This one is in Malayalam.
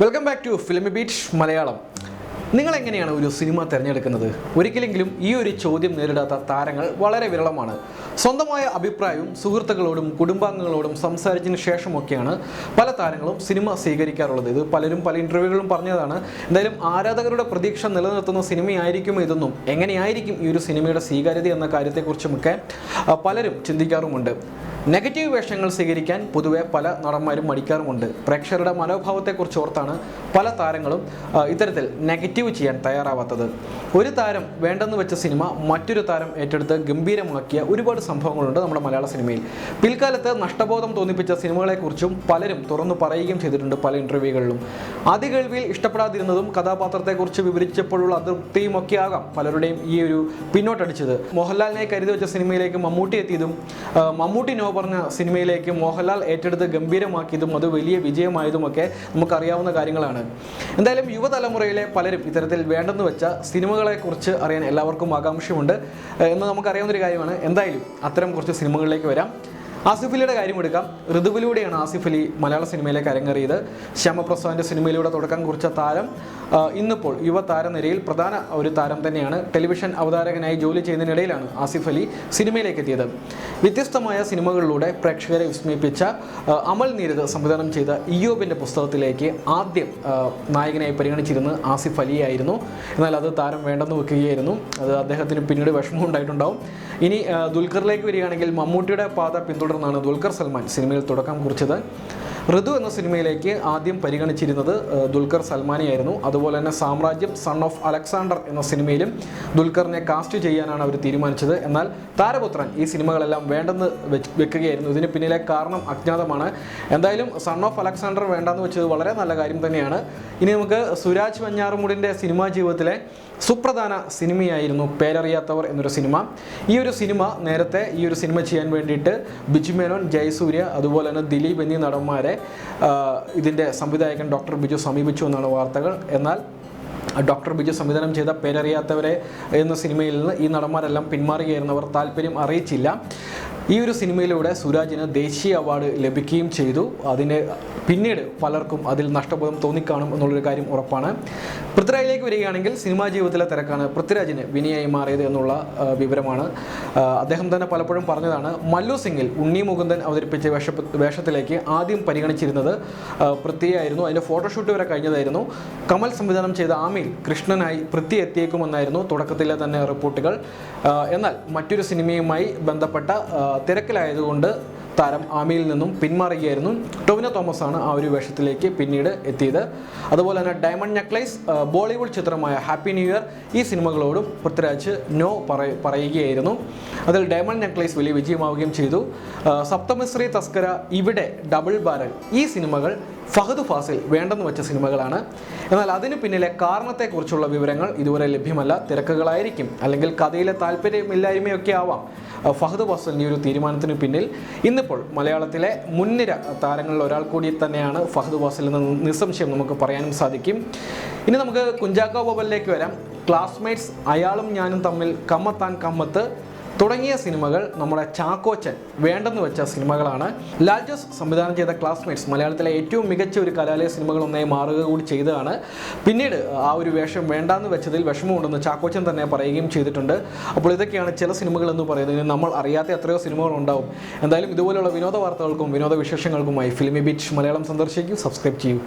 Welcome back to film beat Malayalam. നിങ്ങൾ എങ്ങനെയാണ് ഒരു സിനിമ തിരഞ്ഞെടുക്കുന്നത്? ഒരിക്കലെങ്കിലും ഈ ഒരു ചോദ്യം നേരിടാത്ത താരങ്ങൾ വളരെ വിരളമാണ്. സ്വന്തമായ അഭിപ്രായവും സുഹൃത്തുക്കളോടും കുടുംബാംഗങ്ങളോടും സംസാരിച്ചതിന് ശേഷമൊക്കെയാണ് പല താരങ്ങളും സിനിമ സ്വീകരിക്കാറുള്ളത്. ഇത് പലരും പല ഇന്റർവ്യൂകളും പറഞ്ഞതാണ് എന്തായാലും ആരാധകരുടെ പ്രതീക്ഷ നിലനിർത്തുന്ന സിനിമയായിരിക്കും ഇതെന്നും എങ്ങനെയായിരിക്കും ഈ ഒരു സിനിമയുടെ സ്വീകാര്യത എന്ന കാര്യത്തെക്കുറിച്ചുമൊക്കെ പലരും ചിന്തിക്കാറുമുണ്ട്. നെഗറ്റീവ് വേഷങ്ങൾ സ്വീകരിക്കാൻ പൊതുവെ പല നടന്മാരും മടിക്കാറുമുണ്ട്. പ്രേക്ഷകരുടെ മനോഭാവത്തെക്കുറിച്ച് ഓർത്താണ് പല താരങ്ങളും ഇത്തരത്തിൽ നെഗറ്റീവ് ചെയ്യാൻ തയ്യാറാവാത്തത്. ഒരു താരം വേണ്ടെന്ന് വെച്ച സിനിമ മറ്റൊരു താരം ഏറ്റെടുത്ത് ഗംഭീരമാക്കിയ ഒരുപാട് സംഭവങ്ങളുണ്ട് നമ്മുടെ മലയാള സിനിമയിൽ. പിൽക്കാലത്ത് നഷ്ടബോധം തോന്നിപ്പിച്ച സിനിമകളെക്കുറിച്ചും പലരും തുറന്നു പറയുകയും ചെയ്തിട്ടുണ്ട് പല ഇന്റർവ്യൂകളിലും ആദ്യ കേൾവിയിൽ ഇഷ്ടപ്പെടാതിരുന്നതും കഥാപാത്രത്തെക്കുറിച്ച് വിവരിച്ചപ്പോഴുള്ള അതൃപ്തിയും ഒക്കെ ആകാം പലരുടെയും ഈ ഒരു പിന്നോട്ടടിച്ചത്. മോഹൻലാലിനെ കരുതി വെച്ച സിനിമയിലേക്ക് മമ്മൂട്ടി എത്തിയതും മമ്മൂട്ടി നോ പറഞ്ഞ സിനിമയിലേക്ക് മോഹൻലാൽ ഏറ്റെടുത്ത് ഗംഭീരമാക്കിയതും അത് വലിയ വിജയമായതുമൊക്കെ നമുക്കറിയാവുന്ന കാര്യങ്ങളാണ്. എന്തായാലും യുവതലമുറയിലെ പലരും ഇത്തരത്തിൽ വേണ്ടെന്ന് വെച്ച സിനിമകളെക്കുറിച്ച് അറിയാൻ എല്ലാവർക്കും ആകാംക്ഷയുണ്ട്. എന്ന് നമുക്കറിയാവുന്ന ഒരു കാര്യമാണ്. എന്തായാലും അത്തരം കുറച്ച് സിനിമകളിലേക്ക് വരാം. ആസിഫ് അലിയുടെ കാര്യം എടുക്കാം. ഋതുവിലൂടെയാണ് ആസിഫ് അലി മലയാള സിനിമയിലേക്ക് അരങ്ങേറിയത്. ശ്യാമപ്രസാദിന്റെ സിനിമയിലൂടെ തുടക്കം കുറിച്ച താരം ഇന്നിപ്പോൾ യുവ താരനിരയിൽ പ്രധാന ഒരു താരം തന്നെയാണ്. ടെലിവിഷൻ അവതാരകനായി ജോലി ചെയ്യുന്നതിനിടയിലാണ് ആസിഫ് അലി സിനിമയിലേക്ക് എത്തിയത്. വ്യത്യസ്തമായ സിനിമകളിലൂടെ പ്രേക്ഷകരെ വിസ്മയിപ്പിച്ച അമൽ നീരത് സംവിധാനം ചെയ്ത ഇയോബിന്റെ പുസ്തകത്തിലേക്ക് ആദ്യം നായകനായി പരിഗണിച്ചിരുന്നത് ആസിഫ് അലിയായിരുന്നു. എന്നാൽ അത് താരം വേണ്ടെന്ന് വെക്കുകയായിരുന്നു. അത് അദ്ദേഹത്തിന് പിന്നീട് വിഷമം ഉണ്ടായിട്ടുണ്ടാവും. ഇനി ദുൽഖറിലേക്ക് വരികയാണെങ്കിൽ മമ്മൂട്ടിയുടെ പാത പിന്തുടർന്നാണ് ദുൽഖർ സൽമാൻ സിനിമയിൽ തുടക്കം കുറിച്ചത്. ഋതു എന്ന സിനിമയിലേക്ക് ആദ്യം പരിഗണിച്ചിരുന്നത് ദുൽഖർ സൽമാനെയായിരുന്നു. അതുപോലെ തന്നെ സാമ്രാജ്യം സൺ ഓഫ് അലക്സാണ്ടർ എന്ന സിനിമയിലും ദുൽഖറിനെ കാസ്റ്റ് ചെയ്യാനാണ് അവർ തീരുമാനിച്ചത്. എന്നാൽ താരപുത്രൻ ഈ സിനിമകളെല്ലാം വേണ്ടെന്ന് വെക്കുകയായിരുന്നു. ഇതിന് പിന്നിലെ കാരണം അജ്ഞാതമാണ്. എന്തായാലും സൺ ഓഫ് അലക്സാണ്ടർ വേണ്ടെന്ന് വെച്ചത് വളരെ നല്ല കാര്യം തന്നെയാണ്. ഇനി നമുക്ക് സുരാജ് വഞ്ഞാറുമുടിന്റെ സിനിമാ ജീവിതത്തിലെ സുപ്രധാന സിനിമയായിരുന്നു പേരറിയാത്തവർ എന്നൊരു സിനിമ. ഈ ഒരു സിനിമ നേരത്തെ ഈ ഒരു സിനിമ ചെയ്യാൻ വേണ്ടിയിട്ട് ബിജു മേനോൻ ജയസൂര്യ അതുപോലെ തന്നെ ദിലീപ് എന്നീ നടന്മാരെ ഇതിന്റെ സംവിധായകൻ ഡോക്ടർ ബിജു സമീപിച്ചു എന്നാണ് വാർത്തകൾ. എന്നാൽ ഡോക്ടർ ബിജു സംവിധാനം ചെയ്ത പേരറിയാത്തവരെ എന്ന സിനിമയിൽ നിന്ന് ഈ നടന്മാരെല്ലാം പിന്മാറുകയായിരുന്നവർ താല്പര്യം അറിയിച്ചില്ല. ഈ ഒരു സിനിമയിലൂടെ സുരാജിന് ദേശീയ അവാർഡ് ലഭിക്കുകയും ചെയ്തു. അതിന് പിന്നീട് പലർക്കും അതിൽ നഷ്ടബോധം തോന്നിക്കാണും എന്നുള്ളൊരു കാര്യം ഉറപ്പാണ്. പൃഥ്വിരാജിലേക്ക് വരികയാണെങ്കിൽ സിനിമാ ജീവിതത്തിലെ തിരക്കാണ്. പൃഥ്വിരാജിന് വിനിയായി മാറിയത് എന്നുള്ള വിവരമാണ്. അദ്ദേഹം തന്നെ പലപ്പോഴും പറഞ്ഞതാണ് മല്ലു സിംഗിൽ ഉണ്ണി മുകുന്ദൻ അവതരിപ്പിച്ച വേഷ വേഷത്തിലേക്ക് ആദ്യം പരിഗണിച്ചിരുന്നത് പൃഥ്വിയായിരുന്നു. അതിന്റെ ഫോട്ടോഷൂട്ട് വരെ കഴിഞ്ഞതായിരുന്നു. കമൽ സംവിധാനം ചെയ്ത ആമിൽ കൃഷ്ണനായി പൃഥ്വി എത്തിയേക്കുമെന്നായിരുന്നു തുടക്കത്തിലെ തന്നെ റിപ്പോർട്ടുകൾ. എന്നാൽ മറ്റൊരു സിനിമയുമായി ബന്ധപ്പെട്ട തിരക്കിലായതുകൊണ്ട് താരം ആമിയിൽ നിന്നും പിന്മാറുകയായിരുന്നു. ടൊവിനോ തോമസ് ആണ് ആ ഒരു വേഷത്തിലേക്ക് പിന്നീട് എത്തിയത്. അതുപോലെ തന്നെ ഡയമണ്ട് നെക്ലൈസ് ബോളിവുഡ് ചിത്രമായ ഹാപ്പി ന്യൂ ഇയർ ഈ സിനിമകളോടും പൃഥ്വിരാജ് നോ പറയുകയായിരുന്നു. അതിൽ ഡയമണ്ട് നെക്ലൈസ് വലിയ വിജയമാവുകയും ചെയ്തു. സപ്തമിശ്രീ തസ്കര ഇവിടെ ഡബിൾ ബാരൽ. ഈ സിനിമകൾ ഫഹദ് ഫാസിൽ വേണ്ടെന്ന് വെച്ച സിനിമകളാണ്. എന്നാൽ അതിന് പിന്നിലെ കാരണത്തെക്കുറിച്ചുള്ള വിവരങ്ങൾ ഇതുവരെ ലഭ്യമല്ല. തിരക്കുകളായിരിക്കും. അല്ലെങ്കിൽ കഥയിലെ താല്പര്യമില്ലായ്മയൊക്കെ ആവാം. ഫഹദ് ഫാസിലിന്റെ ഒരു തീരുമാനത്തിന് പിന്നിൽ. ഇന്നിപ്പോൾ മലയാളത്തിലെ മുൻനിര താരങ്ങളിൽ ഒരാൾ കൂടി തന്നെയാണ് ഫഹദ് ഫസൽ എന്ന് നിസ്സംശയം നമുക്ക് പറയാനും സാധിക്കും. ഇനി നമുക്ക് കുഞ്ചാക്കോ ബോബലിലേക്ക് വരാം. ക്ലാസ്മേറ്റ്സ് അയാളും ഞാനും തമ്മിൽ കമ്മത്താൻ കമ്മത്ത്. തുടങ്ങിയ സിനിമകൾ നമ്മുടെ ചാക്കോച്ചൻ വേണ്ടെന്ന് വെച്ച സിനിമകളാണ്. ലാൽ ജോസ് സംവിധാനം ചെയ്ത ക്ലാസ്മേറ്റ്സ് മലയാളത്തിലെ ഏറ്റവും മികച്ച ഒരു കലാലയ സിനിമകൾ ഒന്നായി മാറുക കൂടി ചെയ്തതാണ്. പിന്നീട് ആ ഒരു വേഷം വേണ്ടാന്ന് വെച്ചതിൽ വിഷമമുണ്ടെന്ന് ചാക്കോച്ചൻ തന്നെ പറയുകയും ചെയ്തിട്ടുണ്ട്. അപ്പോൾ ഇതൊക്കെയാണ് ചില സിനിമകൾ എന്ന് പറയുന്നത്. നമ്മൾ അറിയാത്ത എത്രയോ സിനിമകൾ ഉണ്ടാവും. എന്തായാലും ഇതുപോലുള്ള വിനോദ വാർത്തകൾക്കും വിനോദ വിശേഷങ്ങൾക്കുമായി ഫിലിമി ബീച്ച് മലയാളം സന്ദർശിക്കൂ. സബ്സ്ക്രൈബ് ചെയ്യൂ.